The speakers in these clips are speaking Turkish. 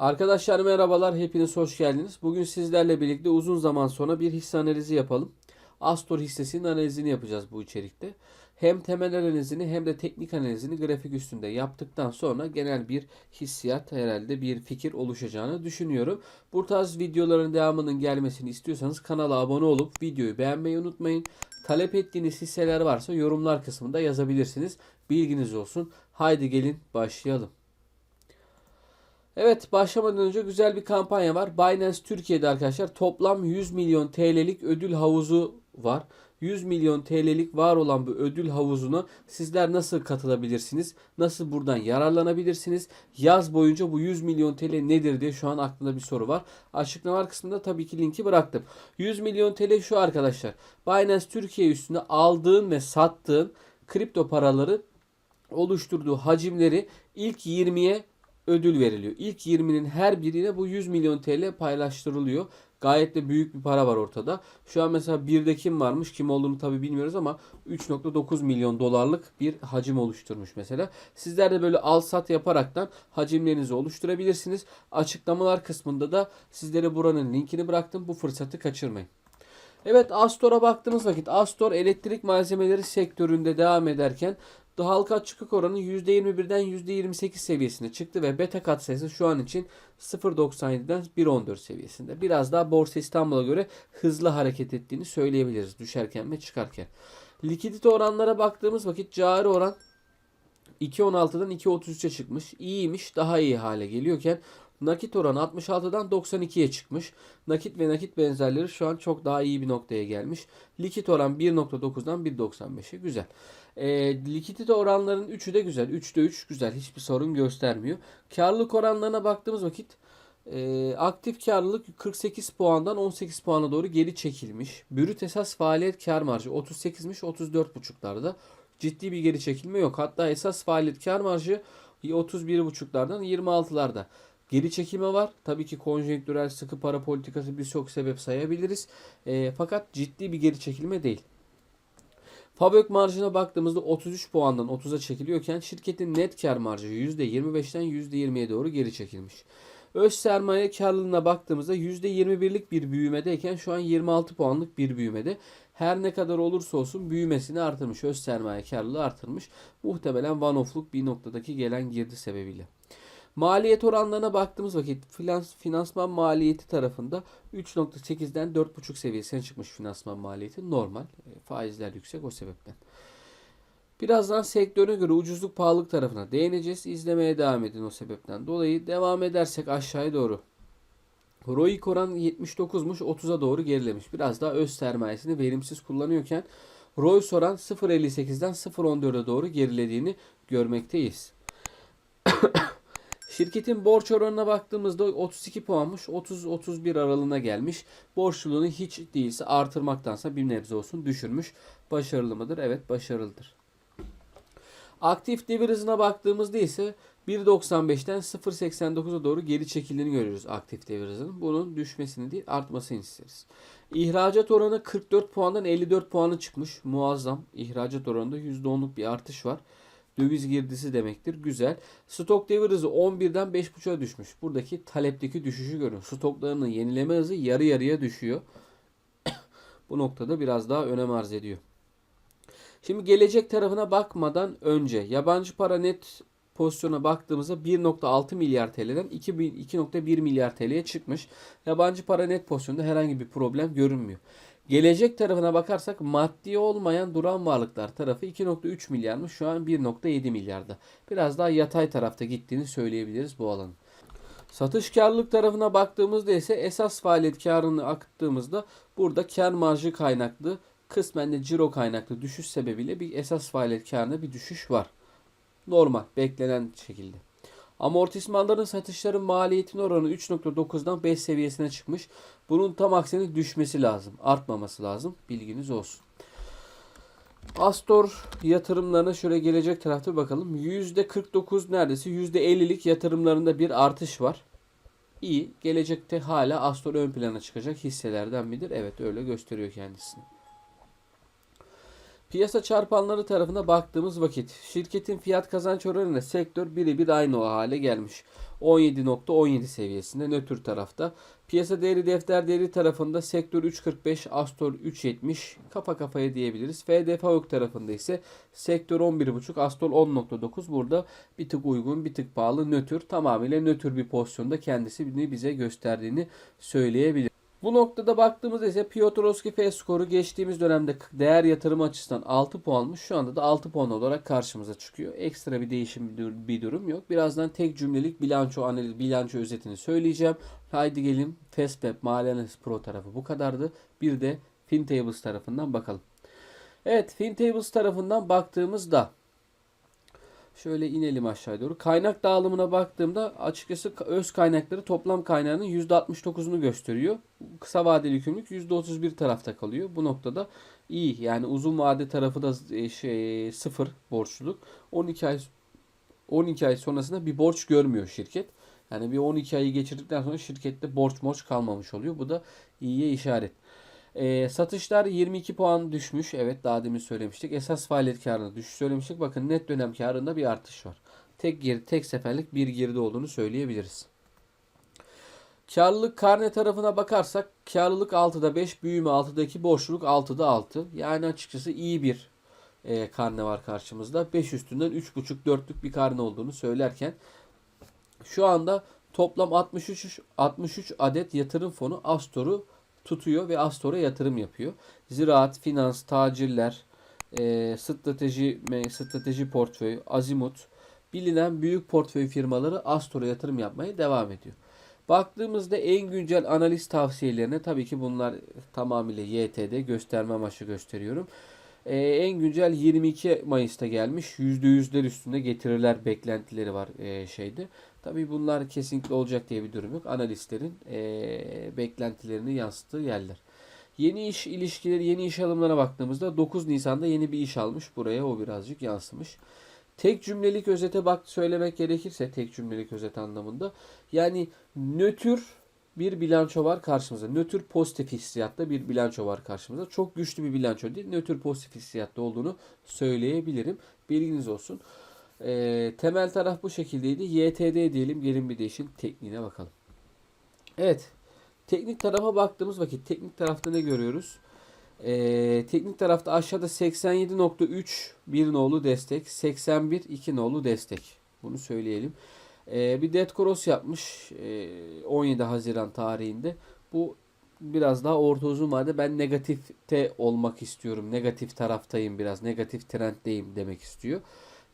Arkadaşlar merhabalar, hepiniz hoş geldiniz. Bugün sizlerle birlikte uzun zaman sonra bir hisse analizi yapalım. Astor hissesinin analizini yapacağız bu içerikte. Hem temel analizini hem de teknik analizini grafik üstünde yaptıktan sonra genel bir hissiyat herhalde bir fikir oluşacağını düşünüyorum. Bu tarz videoların devamının gelmesini istiyorsanız kanala abone olup videoyu beğenmeyi unutmayın. Talep ettiğiniz hisseler varsa yorumlar kısmında yazabilirsiniz. Bilginiz olsun. Haydi gelin başlayalım. Evet başlamadan önce güzel bir kampanya var. Binance Türkiye'de arkadaşlar toplam 100 milyon TL'lik ödül havuzu var. 100 milyon TL'lik var olan bu ödül havuzuna sizler nasıl katılabilirsiniz? Nasıl buradan yararlanabilirsiniz? Yaz boyunca bu 100 milyon TL nedir diye şu an aklımda bir soru var. Açıklamalar kısmında tabii ki linki bıraktım. 100 milyon TL şu arkadaşlar. Binance Türkiye üstünde aldığın ve sattığın kripto paraları oluşturduğu hacimleri ilk 20'ye ödül veriliyor. İlk 20'nin her birine bu 100 milyon TL paylaştırılıyor. Gayet de büyük bir para var ortada. Şu an mesela birde kim varmış kim olduğunu tabi bilmiyoruz ama 3.9 milyon dolarlık bir hacim oluşturmuş mesela. Sizler de böyle al sat yaparaktan hacimlerinizi oluşturabilirsiniz. Açıklamalar kısmında da sizlere buranın linkini bıraktım. Bu fırsatı kaçırmayın. Evet Astor'a baktığımız vakit Astor elektrik malzemeleri sektöründe devam ederken halka açıklık oranı %21'den %28 seviyesine çıktı ve beta kat sayısı şu an için 0.97'den 1.14 seviyesinde. Biraz daha Borsa İstanbul'a göre hızlı hareket ettiğini söyleyebiliriz düşerken ve çıkarken. Likidite oranlara baktığımız vakit cari oran 2.16'dan 2.33'e çıkmış. İyiymiş, daha iyi hale geliyorken nakit oran 66'dan 92'ye çıkmış. Nakit ve nakit benzerleri şu an çok daha iyi bir noktaya gelmiş. Likit oran 1.9'dan 1.95'e güzel. E, likidite oranların 3'ü de güzel. 3'te 3 güzel. Hiçbir sorun göstermiyor. Karlılık oranlarına baktığımız vakit e, aktif karlılık 48 puandan 18 puana doğru geri çekilmiş. Brüt esas faaliyet kar marjı 38'miş 34.5'larda. Ciddi bir geri çekilme yok. Hatta esas faaliyet kar marjı 31.5'lardan 26'larda. Geri çekilme var. Tabii ki konjonktürel sıkı para politikası birçok sebep sayabiliriz. E, fakat ciddi bir geri çekilme değil. Fabrik marjına baktığımızda 33 puandan 30'a çekiliyorken şirketin net kar marjı %25'ten %20'ye doğru geri çekilmiş. Öz sermaye karlılığına baktığımızda %21'lik bir büyümedeyken şu an 26 puanlık bir büyümede. Her ne kadar olursa olsun büyümesini artırmış. Öz sermaye karlılığı artırmış. Muhtemelen one-off'luk bir noktadaki gelen girdi sebebiyle. Maliyet oranlarına baktığımız vakit finans, finansman maliyeti tarafında 3.8'den 4.5 seviyesine çıkmış finansman maliyeti. Normal. E, faizler yüksek o sebepten. Birazdan sektöre göre ucuzluk pahalılık tarafına değineceğiz. İzlemeye devam edin o sebepten dolayı. Devam edersek aşağıya doğru. ROIC oran 79'muş 30'a doğru gerilemiş. Biraz daha öz sermayesini verimsiz kullanıyorken ROIC oran 0.58'den 0.14'e doğru gerilediğini görmekteyiz. Şirketin borç oranına baktığımızda 32 puanmış. 30-31 aralığına gelmiş. Borçluluğunu hiç değilse artırmaktansa bir nebze olsun düşürmüş. Başarılı mıdır? Evet başarılıdır. Aktif devir hızına baktığımızda ise 1.95'ten 0.89'a doğru geri çekildiğini görüyoruz aktif devir hızının. Bunun düşmesini değil artmasını isteriz. İhracat oranı 44 puandan 54 puanı çıkmış. Muazzam. İhracat oranında %10'luk bir artış var döviz girdisi demektir. Güzel. Stok devir hızı 11'den 5.5'a düşmüş. Buradaki talepteki düşüşü görün. Stoklarının yenileme hızı yarı yarıya düşüyor. Bu noktada biraz daha önem arz ediyor. Şimdi gelecek tarafına bakmadan önce yabancı para net pozisyona baktığımızda 1.6 milyar TL'den 2.1 milyar TL'ye çıkmış. Yabancı para net pozisyonda herhangi bir problem görünmüyor. Gelecek tarafına bakarsak maddi olmayan duran varlıklar tarafı 2.3 milyarmış şu an 1.7 milyarda. Biraz daha yatay tarafta gittiğini söyleyebiliriz bu alanın. Satış karlılık tarafına baktığımızda ise esas faaliyet karını akıttığımızda burada kar marjı kaynaklı kısmen de ciro kaynaklı düşüş sebebiyle bir esas faaliyet karında bir düşüş var. Normal beklenen şekilde. Amortismanların satışların maliyetinin oranı 3.9'dan 5 seviyesine çıkmış. Bunun tam aksine düşmesi lazım. Artmaması lazım. Bilginiz olsun. Astor yatırımlarına şöyle gelecek tarafta bakalım. %49 neredeyse %50'lik yatırımlarında bir artış var. İyi. Gelecekte hala Astor ön plana çıkacak hisselerden midir? Evet öyle gösteriyor kendisini. Piyasa çarpanları tarafına baktığımız vakit şirketin fiyat kazanç oranıyla sektör birebir aynı o hale gelmiş. 17.17 seviyesinde nötr tarafta. Piyasa değeri defter değeri tarafında sektör 3.45, Astor 3.70 kafa kafaya diyebiliriz. FD Favök tarafında ise sektör 11.5, Astor 10.9 burada bir tık uygun bir tık pahalı nötr tamamıyla nötr bir pozisyonda kendisi bize gösterdiğini söyleyebiliriz. Bu noktada baktığımızda ise Piotrowski F skoru geçtiğimiz dönemde değer yatırımı açısından 6 puanmış. Şu anda da 6 puan olarak karşımıza çıkıyor. Ekstra bir değişim bir durum yok. Birazdan tek cümlelik bilanço analiz, bilanço özetini söyleyeceğim. Haydi gelin Fastweb Mali Analiz Pro tarafı bu kadardı. Bir de FinTables tarafından bakalım. Evet FinTables tarafından baktığımızda Şöyle inelim aşağı doğru. Kaynak dağılımına baktığımda açıkçası öz kaynakları toplam kaynağının %69'unu gösteriyor. Kısa vadeli yükümlülük %31 tarafta kalıyor. Bu noktada iyi. Yani uzun vade tarafı da e, şey, sıfır borçluluk. 12 ay 12 ay sonrasında bir borç görmüyor şirket. Yani bir 12 ayı geçirdikten sonra şirkette borç borç kalmamış oluyor. Bu da iyiye işaret. E, satışlar 22 puan düşmüş. Evet daha demin söylemiştik. Esas faaliyet karında düşüş söylemiştik. Bakın net dönem karında bir artış var. Tek geri, tek seferlik bir geride olduğunu söyleyebiliriz. Karlılık karne tarafına bakarsak karlılık 6'da 5, büyüme 6'da 2, borçluluk 6'da 6. Yani açıkçası iyi bir e, karne var karşımızda. 5 üstünden 3.5-4'lük bir karne olduğunu söylerken şu anda toplam 63 63 adet yatırım fonu Astor'u tutuyor ve Astor'a yatırım yapıyor. Ziraat, finans, tacirler, e, strateji, strateji portföy, azimut bilinen büyük portföy firmaları Astor'a yatırım yapmaya devam ediyor. Baktığımızda en güncel analiz tavsiyelerine tabii ki bunlar tamamıyla YT'de gösterme amaçlı gösteriyorum. Ee, en güncel 22 Mayıs'ta gelmiş. %100'ler üstünde getiriler beklentileri var e, şeyde. Tabii bunlar kesinlikle olacak diye bir durum yok. Analistlerin e, beklentilerini yansıttığı yerler. Yeni iş ilişkileri, yeni iş alımlarına baktığımızda 9 Nisan'da yeni bir iş almış. Buraya o birazcık yansımış. Tek cümlelik özete bak söylemek gerekirse tek cümlelik özet anlamında yani nötr bir bilanço var karşımıza. Nötr pozitif hissiyatta bir bilanço var karşımıza. Çok güçlü bir bilanço değil. Nötr pozitif hissiyatta olduğunu söyleyebilirim. Bilginiz olsun. E, temel taraf bu şekildeydi. YTD diyelim. Gelin bir değişin tekniğine bakalım. Evet. Teknik tarafa baktığımız vakit teknik tarafta ne görüyoruz? Ee, teknik tarafta aşağıda 87.3 bir nolu destek, 81 2 nolu destek. Bunu söyleyelim. Ee, bir dead cross yapmış e, 17 Haziran tarihinde. Bu biraz daha orta uzun vade ben negatifte olmak istiyorum. Negatif taraftayım biraz. Negatif trenddeyim demek istiyor.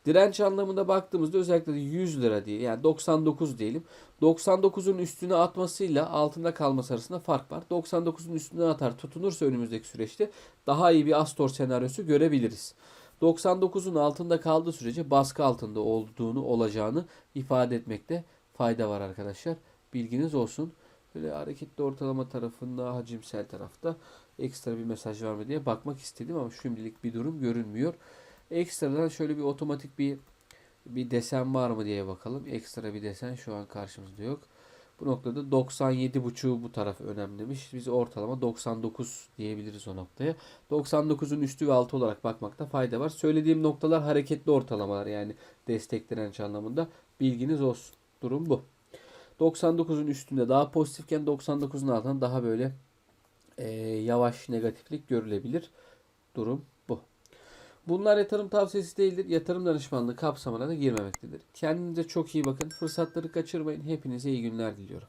Direnç anlamında baktığımızda özellikle de 100 lira diye yani 99 diyelim. 99'un üstüne atmasıyla altında kalması arasında fark var. 99'un üstüne atar tutunursa önümüzdeki süreçte daha iyi bir Astor senaryosu görebiliriz. 99'un altında kaldığı sürece baskı altında olduğunu olacağını ifade etmekte fayda var arkadaşlar. Bilginiz olsun. Böyle hareketli ortalama tarafında hacimsel tarafta ekstra bir mesaj var mı diye bakmak istedim ama şimdilik bir durum görünmüyor. Ekstradan şöyle bir otomatik bir bir desen var mı diye bakalım. Ekstra bir desen şu an karşımızda yok. Bu noktada 97.5'u bu taraf önemlemiş. Biz ortalama 99 diyebiliriz o noktaya. 99'un üstü ve altı olarak bakmakta fayda var. Söylediğim noktalar hareketli ortalamalar yani destek direnç anlamında. Bilginiz olsun. Durum bu. 99'un üstünde daha pozitifken 99'un altında daha böyle e, yavaş negatiflik görülebilir. Durum Bunlar yatırım tavsiyesi değildir. Yatırım danışmanlığı kapsamına da girmemektedir. Kendinize çok iyi bakın. Fırsatları kaçırmayın. Hepinize iyi günler diliyorum.